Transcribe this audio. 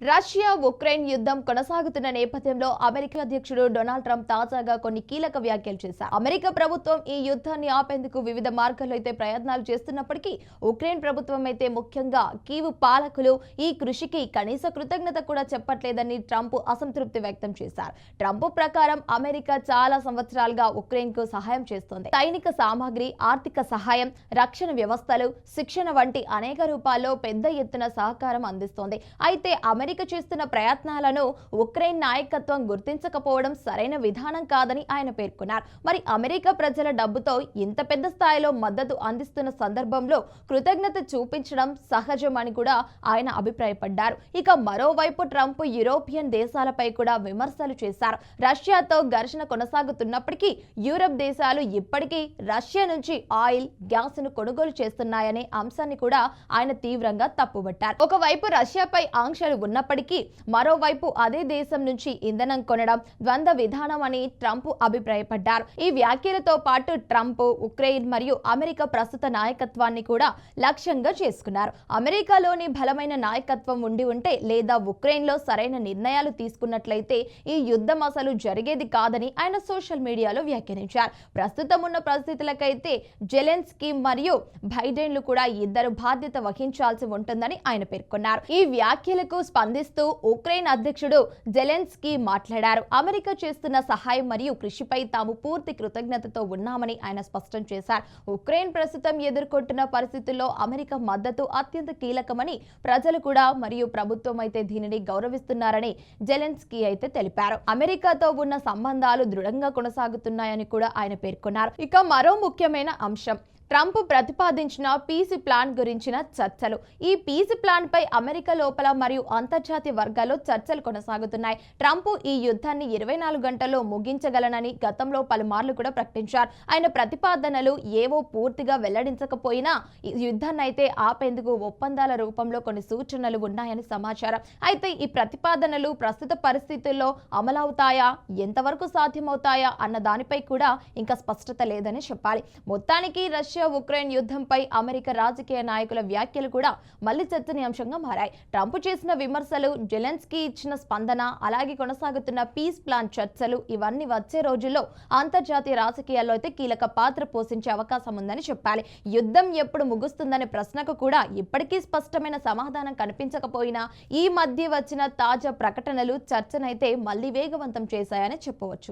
Russia Ukraine యుద్ధం కొనసాగుతున్న నేపథ్యంలో అమెరికా అధ్యక్షుడు డొనాల్డ్ ట్రంప్ తాజాగా కొన్ని కీలక వ్యాఖ్యలు చేశారు. అమెరికా ప్రభుత్వం ఈ యుద్ధాన్ని ఆపేందుకు వివిధ మార్గాల్లో అయితే ప్రయత్నాలు చేస్తున్నప్పటికీ ఉక్రెయిన్ ప్రభుత్వం అయితే ముఖ్యంగా కీవు పాలకులు ఈ కృషికి కనీస కృతజ్ఞత కూడా చెప్పట్లేదని ట్రంప్ అసంతృప్తి వ్యక్తం చేశారు. ట్రంప్ ప్రకారం అమెరికా చాలా సంవత్సరాలుగా ఉక్రెయిన్కు సహాయం చేస్తోంది. సైనిక సామాగ్రి ఆర్థిక సహాయం రక్షణ వ్యవస్థలు శిక్షణ వంటి అనేక రూపాల్లో పెద్ద ఎత్తున సహకారం అందిస్తోంది. అయితే అమెరికా చేస్తున్న ప్రయత్నాలను ఉక్రెయిన్ నాయకత్వం గుర్తించకపోవడం సరైన విధానం కాదని ఆయన పేర్కొన్నారు. మరి అమెరికా ప్రజల డబ్బుతో ఇంత పెద్ద స్థాయిలో మద్దతు అందిస్తున్న సందర్భంలో కృతజ్ఞత చూపించడం సహజమని కూడా ఆయన అభిప్రాయపడ్డారు. ఇక మరోవైపు ట్రంప్ యూరోపియన్ దేశాలపై కూడా విమర్శలు చేశారు. రష్యాతో ఘర్షణ కొనసాగుతున్నప్పటికీ యూరప్ దేశాలు ఇప్పటికీ రష్యా నుంచి ఆయిల్ గ్యాస్ను కొనుగోలు చేస్తున్నాయనే అంశాన్ని కూడా ఆయన తీవ్రంగా తప్పుబట్టారు. ఒకవైపు రష్యాపై ఆంక్షలు ఉన్నప్పటికీ మరోవైపు అదే దేశం నుంచి ఇంధనం కొనడం ద్వంద్వ విధానం అని ట్రంప్ అభిప్రాయపడ్డారు. ఈ వ్యాఖ్యలతో పాటు ట్రంప్ ఉక్రెయిన్ మరియు అమెరికా ప్రస్తుత నాయకత్వాన్ని కూడా లక్ష్యంగా చేసుకున్నారు. అమెరికాలోని బలమైన నాయకత్వం ఉండి ఉంటే లేదా ఉక్రెయిన్లో సరైన నిర్ణయాలు తీసుకున్నట్లయితే ఈ యుద్ధం అసలు జరిగేది కాదని ఆయన సోషల్ మీడియాలో వ్యాఖ్యానించారు. ప్రస్తుతం ఉన్న పరిస్థితులకైతే జెలెన్స్కీ మరియు బైడెన్లు కూడా ఇద్దరు బాధ్యత వహించాల్సి ఉంటుందని ఆయన పేర్కొన్నారు. ఈ వ్యాఖ్యలకు స్పందిస్తూ ఉక్రెయిన్ అధ్యక్షుడు జెలెన్స్కీ మాట్లాడారు. అమెరికా చేస్తున్న సహాయం మరియు కృషిపై తాము పూర్తి కృతజ్ఞతతో ఉన్నామని ఆయన స్పష్టం చేశారు. ఉక్రెయిన్ ప్రస్తుతం ఎదుర్కొంటున్న పరిస్థితుల్లో అమెరికా మద్దతు అత్యంత కీలకమని ప్రజలు కూడా మరియు ప్రభుత్వం అయితే దీనిని గౌరవిస్తున్నారని జెలెన్స్కీ అయితే తెలిపారు. అమెరికాతో ఉన్న సంబంధాలు దృఢంగా కొనసాగుతున్నాయని కూడా ఆయన పేర్కొన్నారు. ఇక మరో ముఖ్యమైన అంశం. ట్రంప్ ప్రతిపాదించిన పీస్ ప్లాన్ గురించిన చర్చలు. ఈ పీస్ ప్లాన్పై అమెరికా లోపల మరియు అంతర్జాతీయ వర్గాల్లో చర్చలు కొనసాగుతున్నాయి. ట్రంప్ ఈ యుద్ధాన్ని ఇరవై నాలుగు గంటల్లో ముగించగలనని గతంలో పలుమార్లు కూడా ప్రకటించారు. ఆయన ప్రతిపాదనలు ఏవో పూర్తిగా వెల్లడించకపోయినా ఈ యుద్ధాన్ని అయితే ఆపేందుకు ఒప్పందాల రూపంలో కొన్ని సూచనలు ఉన్నాయని సమాచారం. అయితే ఈ ప్రతిపాదనలు ప్రస్తుత పరిస్థితుల్లో అమలవుతాయా? ఎంతవరకు సాధ్యమవుతాయా? అన్న దానిపై కూడా ఇంకా స్పష్టత లేదని చెప్పాలి. మొత్తానికి రష్యా ఉక్రెయిన్ యుద్ధంపై అమెరికా రాజకీయ నాయకుల వ్యాఖ్యలు కూడా మళ్ళీ చర్చనీయాంశంగా మారాయి. ట్రంప్ చేసిన విమర్శలు జెలెన్స్కీ ఇచ్చిన స్పందన అలాగే కొనసాగుతున్న పీస్ ప్లాన్ చర్చలు ఇవన్నీ వచ్చే రోజుల్లో అంతర్జాతీయ రాజకీయాల్లో అయితే కీలక పాత్ర పోషించే అవకాశం ఉందని చెప్పాలి. యుద్ధం ఎప్పుడు ముగుస్తుందనే ప్రశ్నకు కూడా ఇప్పటికీ స్పష్టమైన సమాధానం కనిపించకపోయినా ఈ మధ్య వచ్చిన తాజా ప్రకటనలు చర్చనైతే మళ్ళీ వేగవంతం చేశాయని చెప్పవచ్చు.